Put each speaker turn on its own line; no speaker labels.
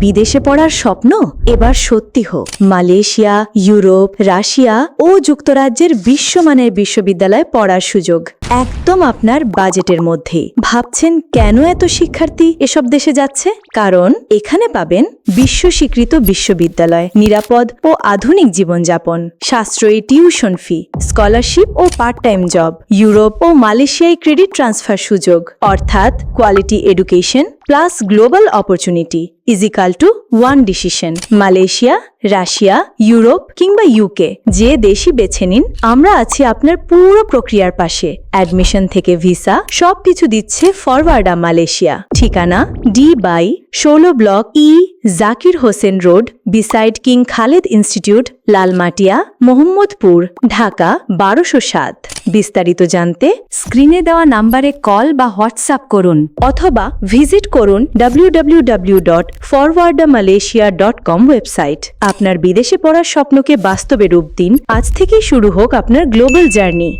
বিদেশে পড়ার স্বপ্ন? এবার সত্যি হোক। মালয়েশিয়া, ইউরোপ, রাশিয়া ও যুক্তরাজ্যের বিশ্বমানের বিশ্ববিদ্যালয়ে পড়ার সুযোগ। একদম আপনার বাজেটের মধ্যেই ভাবছেন কেন এত শিক্ষার্থী এসব দেশে যাচ্ছে? কারণ এখানে পাবেন বিশ্ব স্বীকৃত বিশ্ববিদ্যালয়, নিরাপদ ও আধুনিক জীবনযাপন, সাশ্রয়ী টিউশন ফি, স্কলারশিপ ও পার্ট টাইম জব, ইউরোপ ও মালয়েশিয়ায় ক্রেডিট ট্রান্সফার সুযোগ, অর্থাৎ quality education plus global opportunity is equal to one decision. Malaysia, Russia, Europe কিংবা ইউকে, যে দেশই বেছে নিন, আমরা আছি আপনার পুরো প্রক্রিয়ার পাশে। অ্যাডমিশন থেকে ভিসা সবকিছু দিচ্ছে ফরওয়ার্ডা মালয়েশিয়া। ঠিকানা ডি বাই ষোলো block E Zakir Hossain road beside King Khaled Institute Lalmatia, Mohammadpur, Dhaka, বারোশো সাত। বিস্তারিত জানতে স্ক্রিনে দেওয়া নাম্বারে কল বা হোয়াটসঅ্যাপ করুন, অথবা ভিজিট করুন কম ওয়েবসাইট আপনার বিদেশে পড়ার স্বপ্নকে বাস্তবে রূপ দিন। আজ থেকেই শুরু হোক আপনার গ্লোবাল জার্নি